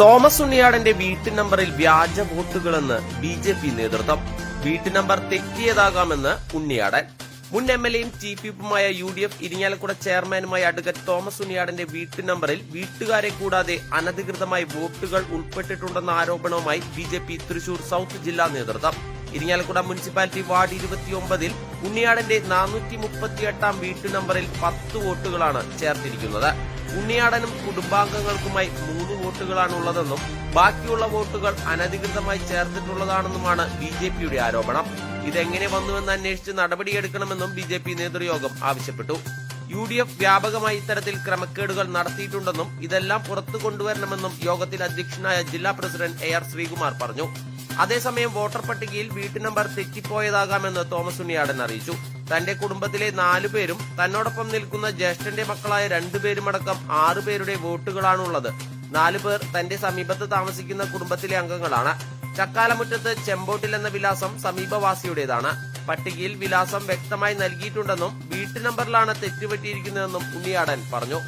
Thomas ഉണ്ണിയാടന്റെ വീട്ടു നമ്പറിൽ വ്യാജ വോട്ടുകളെന്ന് ബി ജെ പി നേതൃത്വം. വീട്ടു നമ്പർ തെറ്റിയതാകാമെന്ന് ഉണ്ണിയാടൻ. മുൻ എം എൽ എയും ചീഫ് വിപ്പുമായ യു ഡി എഫ് ഇരിങ്ങാലക്കുട ചെയർമാനുമായ അഡ്വക്കറ്റ് തോമസ് ഉണ്ണിയാടന്റെ വീട്ടു നമ്പറിൽ വീട്ടുകാരെ കൂടാതെ അനധികൃതമായി വോട്ടുകൾ ഉൾപ്പെട്ടിട്ടുണ്ടെന്ന ആരോപണവുമായി B J P Thrissur south ജില്ലാ നേതൃത്വം. ഇരിങ്ങാലക്കുട മുനിസിപ്പാലിറ്റി വാർഡ് ഇരുപത്തിയൊമ്പതിൽ ഉണ്ണിയാടന്റെ നാനൂറ്റി മുപ്പത്തിയെട്ടാം വീട്ടു നമ്പറിൽ പത്ത് വോട്ടുകളാണ് ചേർത്തിരിക്കുന്നത്. ഉണ്ണിയാടനും കുടുംബാംഗങ്ങൾക്കുമായി മൂന്ന് വോട്ടുകളാണ് ഉള്ളതെന്നും ബാക്കിയുള്ള വോട്ടുകൾ അനധികൃതമായി ചേർത്തിട്ടുള്ളതാണെന്നുമാണ് ബി ജെ പിയുടെ ആരോപണം. ഇതെങ്ങനെ വന്നുവെന്ന് അന്വേഷിച്ച് നടപടിയെടുക്കണമെന്നും ബി ജെ പി നേതൃയോഗം ആവശ്യപ്പെട്ടു. യു ഡി എഫ് വ്യാപകമായി ഇത്തരത്തിൽ ക്രമക്കേടുകൾ നടത്തിയിട്ടുണ്ടെന്നും ഇതെല്ലാം പുറത്തു കൊണ്ടുവരണമെന്നും യോഗത്തിൽ അധ്യക്ഷനായ ജില്ലാ പ്രസിഡന്റ് എ ആർ ശ്രീകുമാർ പറഞ്ഞു. അതേസമയം വോട്ടർ പട്ടികയിൽ വീട്ടു നമ്പർ തെറ്റിപ്പോയതാകാമെന്ന് തോമസ് ഉണ്ണിയാടൻ അറിയിച്ചു. തന്റെ കുടുംബത്തിലെ നാലുപേരും തന്നോടൊപ്പം നിൽക്കുന്ന ജ്യേഷ്ഠന്റെ മക്കളായ രണ്ടുപേരുമടക്കം ആറുപേരുടെ വോട്ടുകളാണുള്ളത്. നാലുപേർ തന്റെ സമീപത്ത് താമസിക്കുന്ന കുടുംബത്തിലെ അംഗങ്ങളാണ്. ചക്കാലമുറ്റത്ത് ചെമ്പോട്ടിൽ എന്ന വിലാസം സമീപവാസിയുടേതാണ്. പട്ടികയിൽ വിലാസം വ്യക്തമായി നൽകിയിട്ടുണ്ടെന്നും വീട്ടു നമ്പറിലാണ് തെറ്റുപറ്റിയിരിക്കുന്നതെന്നും ഉണ്ണിയാടൻ പറഞ്ഞു.